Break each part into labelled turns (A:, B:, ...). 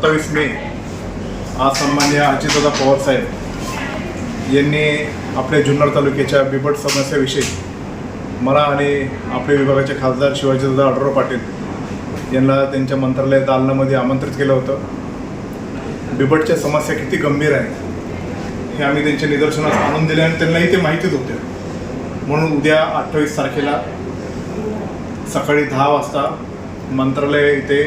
A: सत्तावीस मे आज सन्मान्य अजितदादा पवारसाहेब यांनी आपल्या जुन्नर तालुक्याच्या बिबट समस्याविषयी मला आणि आपल्या विभागाचे खासदार शिवाजीदादा आढळराव पाटील यांना त्यांच्या मंत्रालय दालनामध्ये आमंत्रित केलं होतं. बिबटच्या समस्या किती गंभीर आहेत हे आम्ही त्यांच्या निदर्शनास आणून दिले आणि त्यांनाही ते माहितीच होते. म्हणून उद्या अठ्ठावीस तारखेला सकाळी दहा वाजता मंत्रालय इथे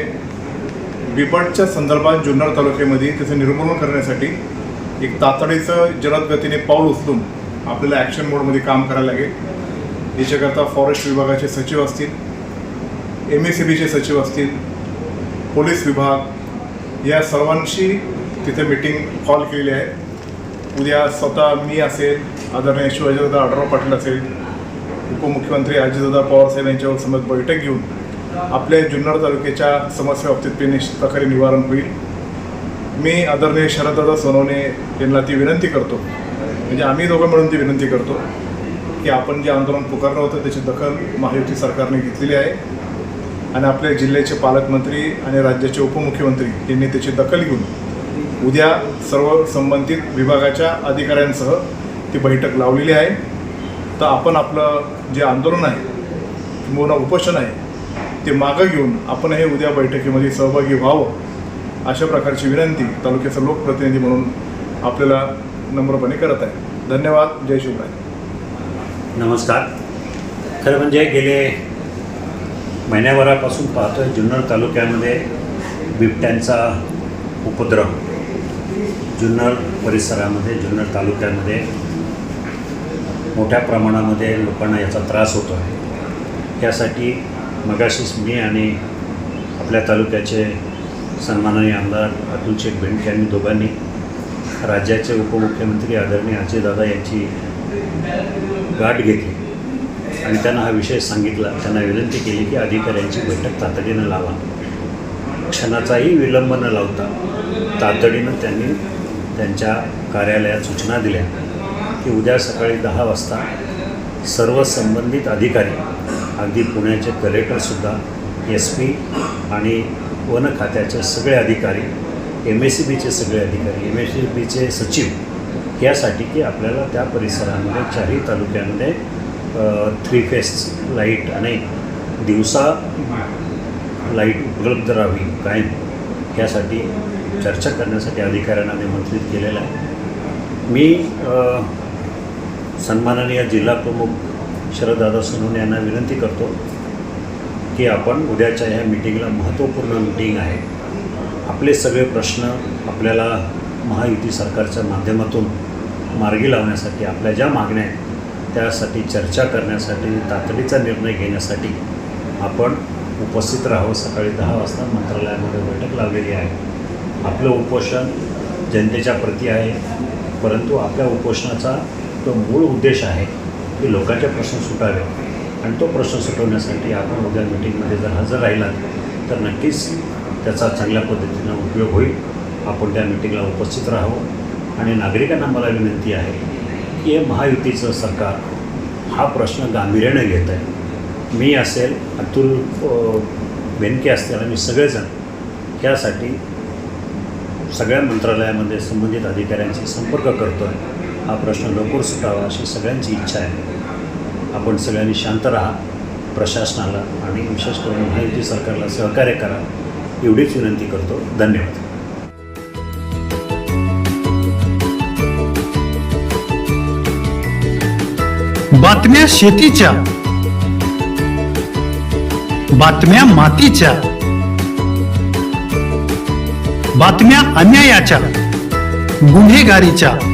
A: बिबटच्या संदर्भात जुन्नर तालुक्यामध्ये त्याचं निर्मूलन करण्यासाठी एक तातडीचं जलद गतीने पाऊल उचलून आपल्याला ॲक्शन मोडमध्ये काम करायला लागेल. याच्याकरता फॉरेस्ट विभागाचे सचिव असतील एम एस सी बीचे सचिव असतील पोलीस विभाग या सर्वांशी तिथे मीटिंग कॉल केलेली आहे. उद्या स्वतः मी असेल आदरणीय शिवाजीदादा आढराव पाटील असेल उपमुख्यमंत्री अजितदादा पवारसाहेब यांच्यावर समज बैठक घेऊन आपल्या जुन्नर तालुक्याच्या समस्या बाबतीत निश्चित प्रकारे निवारण होईल. मी आदरणीय शरददादा सोनवणे यांना ती विनंती करतो. म्हणजे आम्ही दोघं मिळून ती विनंती करतो की आपण जे आंदोलन पुकारलं होतं त्याची दखल महायुती सरकारने घेतलेली आहे. आणि आपल्या जिल्ह्याचे पालकमंत्री आणि राज्याचे उपमुख्यमंत्री यांनी त्याची दखल घेऊन उद्या सर्व संबंधित विभागाच्या अधिकाऱ्यांसह ती बैठक लावलेली आहे. तर आपण आपलं जे आंदोलन आहे किंवा उपोषण आहे ते मागं घेऊन आपण हे उद्या बैठकीमध्ये सहभागी व्हावं अशा प्रकारची विनंती तालुक्याचा लोकप्रतिनिधी म्हणून आपल्याला नम्रपणे करत आहे. धन्यवाद. जय शिवराय.
B: नमस्कार. खरं म्हणजे गेले महिन्याभरापासून पाहतोय जुन्नर तालुक्यामध्ये बिबट्यांचा उपद्रव. जुन्नर परिसरामध्ये जुन्नर तालुक्यामध्ये मोठ्या प्रमाणामध्ये लोकांना याचा त्रास होतो आहे यासाठी मगाशीच मी आणि आपल्या तालुक्याचे सन्माननीय आमदार अतुल शेख बेंडके यांनी दोघांनी राज्याचे उपमुख्यमंत्री आदरणीय अजयदादा यांची गाठ घेतली. आणि त्यांना हा विषय सांगितला. त्यांना विनंती केली की अधिकाऱ्यांची बैठक तातडीनं लावा. क्षणाचाही विलंब न लावता तातडीनं त्यांनी त्यांच्या कार्यालयात सूचना दिल्या की उद्या सकाळी दहा वाजता सर्व संबंधित अधिकारी अगदी पुण्याचे कलेक्टरसुद्धा एस पी आणि वन खात्याचे सगळे अधिकारी एम एस सी बीचे सगळे अधिकारी एम एस सी बीचे सचिव यासाठी की आपल्याला त्या परिसरामध्ये चारही तालुक्यामध्ये थ्री फेस लाइट आणि दिवसा लाइट उपलब्ध राहावी कायम यासाठी चर्चा करण्यासाठी अधिकाऱ्यांना निमंत्रित केलेलं आहे. मी सन्माननीय जिल्हा प्रमुख शरददादा सोनवणे यांना विनंती करतो की आपण उद्याच्या ह्या मिटिंगला महत्त्वपूर्ण मिटिंग आहे. आपले सगळे प्रश्न आपल्याला महायुती सरकारच्या माध्यमातून मार्गी लावण्यासाठी आपल्या ज्या मागण्या आहेत त्यासाठी चर्चा करण्यासाठी तातडीचा निर्णय घेण्यासाठी आपण उपस्थित राहावं. सकाळी दहा वाजता मंत्रालयामध्ये बैठक लावलेली आहे. आपलं उपोषण जनतेच्या प्रती आहे परंतु आपल्या उपोषणाचा तो मूळ उद्देश आहे. की लोकांचे प्रश्न सुटावे. आणि तो प्रश्न सुटवण्यासाठी आपण उद्या मिटिंगमध्ये जर हजर राहिलात तर नक्कीच त्याचा चांगल्या पद्धतीनं उपयोग होईल. आपण त्या मिटिंगला उपस्थित राहावं. आणि नागरिकांना मला विनंती आहे की हे महायुतीचं सरकार हा प्रश्न गांभीर्याने घेत आहे. मी असेल अतुल अ, बेनके असतील आम्ही सगळेजण यासाठी सगळ्या मंत्रालयामध्ये संबंधित अधिकाऱ्यांशी संपर्क करतो आहे हा प्रश्न लवकर सुटावा अशी सगळ्यांची इच्छा आहे. आपण सगळ्यांनी शांत राहा प्रशासनाला आणि विशेष करून महायुती सरकारला सहकार्य करा एवढीच विनंती करतो. धन्यवाद.
C: बातम्या शेतीच्या बातम्या मातीच्या बातम्या अन्यायाच्या गुन्हेगारीच्या.